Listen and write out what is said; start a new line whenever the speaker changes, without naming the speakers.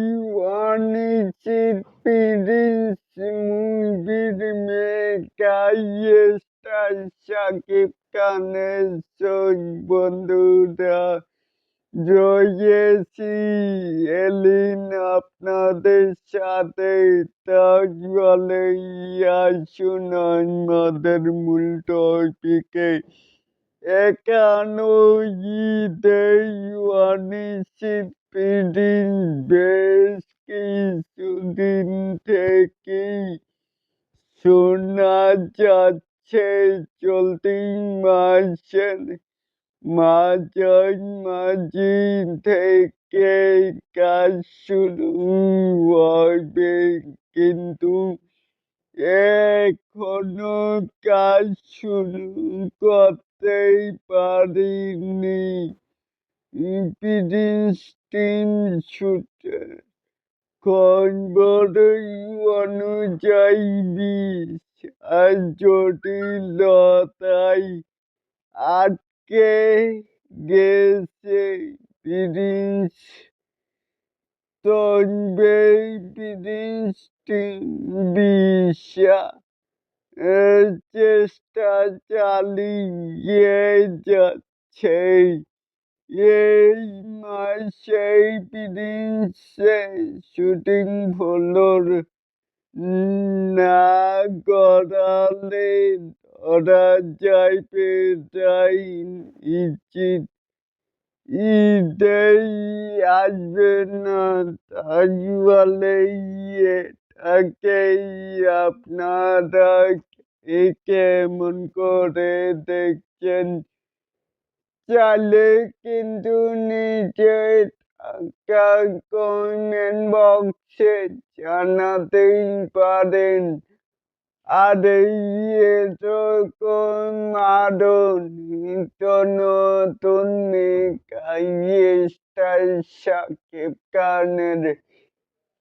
দেওয়ানিচিত prince মুভির mega star Shakib খানের শোক বন্ধুরা রয়েছি এলিন আপনাদের সাথে তাহলে আসুন আমাদের মূল টপিকে একানো ঈদের প্রিন্স বেশ কিছুদিন থেকেই শোনা যাচ্ছে চলতি মাসের মাঝামাঝি থেকে কাজ শুরু হবে, কিন্তু এখনও কাজ শুরু করতেই পারেনি। প্রিন্স টিম সূত্রে খবর অনুযায়ী বিশাল জটিলতায় আটকে গেছে। প্রিন্স তবে প্রিন্স টিম বিশা চেষ্টা চালিয়ে যাচ্ছে। এই মাসেই প্রিন্সের শুটিং ফ্লোর না গড়ালে ধরা যায় প্রায় নিশ্চিত। ঈদেই আসবে না তাই বলে আপনারা কেমন করে দেখছেন চাইলে কিন্তু টাকা কমেন্ট বক্সে, জানাতেই পারেন আর আরও নিত্য নতুন মেগাই স্টার শাকিব খানের